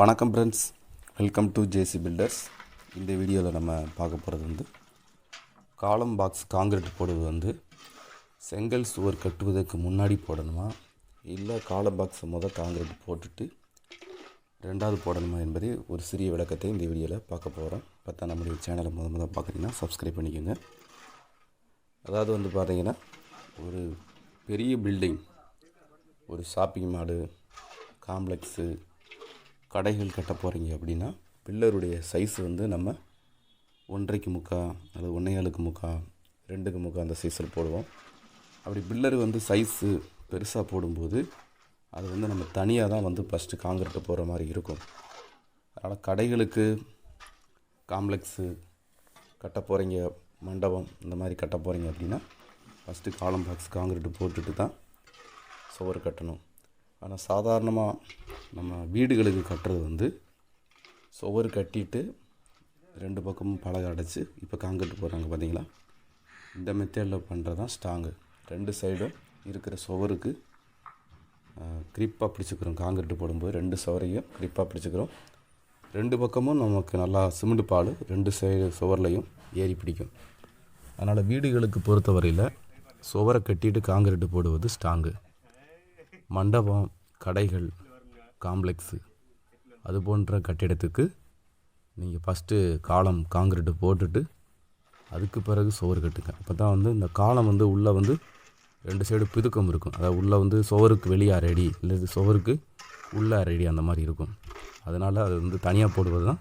வணக்கம் friends welcome to JC builders இந்த வீடியோவில் நம்ம பார்க்க போகிறது வந்து காலம் பாக்ஸ் காங்கிரீட் போடுவது வந்து செங்கல் சுவர் கட்டுவதற்கு முன்னாடி போடணுமா? இல்லை காலம் பாக்ஸை மொதல் காங்கிரீட் போட்டுட்டு ரெண்டாவது போடணுமா என்பதை ஒரு சிறிய விளக்கத்தை இந்த வீடியோவில் பார்க்க போகிறோம் பார்த்தா நம்முடைய சேனலை முத முதல் பார்க்குறீங்கன்னா சப்ஸ்கிரைப் பண்ணிக்கோங்க. அதாவது வந்து பார்த்தீங்கன்னா ஒரு பெரிய பில்டிங் ஒரு ஷாப்பிங் மாலு காம்ப்ளெக்ஸு கடைகள் கட்ட போகிறீங்க அப்படின்னா பில்லருடைய சைஸ் வந்து நம்ம ஒன்றைக்கு முக்கா அல்லது ஒன்றையாளுக்கு முக்கா ரெண்டுக்கு முக்கா அந்த சைஸில் போடுவோம். அப்படி பில்லர் வந்து சைஸு பெருசாக போடும்போது அது வந்து நம்ம தனியாக தான் வந்து ஃபஸ்ட்டு காங்கிரீட்டு போகிற மாதிரி இருக்கும். அதனால் கடைகளுக்கு காம்ப்ளெக்ஸு கட்ட போகிறீங்க மண்டபம் இந்த மாதிரி கட்ட போகிறீங்க அப்படின்னா ஃபஸ்ட்டு காலம் பாக்ஸ் காங்கிரட்டு போட்டுட்டு தான் சுவர் கட்டணும். ஆனால் சாதாரணமாக நம்ம வீடுகளுக்கு கட்டுறது வந்து சுவர் கட்டிட்டு ரெண்டு பக்கமும் பலகை அடைச்சி இப்போ காங்கிரீட் போடுறாங்க பார்த்தீங்களா இந்த மெத்தேடில் பண்ணுறது தான் ஸ்ட்ராங்கு ரெண்டு சைடும் இருக்கிற சுவருக்கு க்ரிப்பாக பிடிச்சிக்கிறோம். காங்கிரீட் போடும்போது ரெண்டு சுவரையும் க்ரிப்பாக பிடிச்சிக்கிறோம். ரெண்டு பக்கமும் நமக்கு நல்லா சிமெண்ட் பால் ரெண்டு சைடு சுவர்லையும் ஏறி பிடிக்கும். அதனால் வீடுகளுக்கு பொறுத்தவரையில் சுவரை கட்டிட்டு காங்கிரீட் போடுவது ஸ்ட்ராங்கு மண்டபம் கடைகள் காம்ப்ளெக்ஸு. அது போன்ற கட்டிடத்துக்கு நீங்கள் ஃபஸ்ட்டு காலம் காங்கிரீட்டு போட்டுட்டு அதுக்கு பிறகு சுவர் கட்டுங்க. அப்போ தான் வந்து இந்த காலம் வந்து உள்ளே வந்து ரெண்டு சைடு பிதுக்கம் இருக்கும். அதாவது உள்ளே வந்து சுவருக்கு வெளியே அரை அடி இல்லை சுவருக்கு உள்ளே அரைடி அந்த மாதிரி இருக்கும். அதனால் அது வந்து தனியாக போடுவது தான்.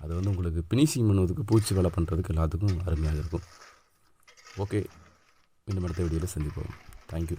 அது வந்து உங்களுக்கு ஃபினிஷிங் பண்ணுவதுக்கு பூச்சி வேலை பண்ணுறதுக்கு எல்லாத்துக்கும் அருமையாக இருக்கும். ஓகே மீண்டும் அடுத்த வீடியோவில் சந்திப்போம். தேங்க்யூ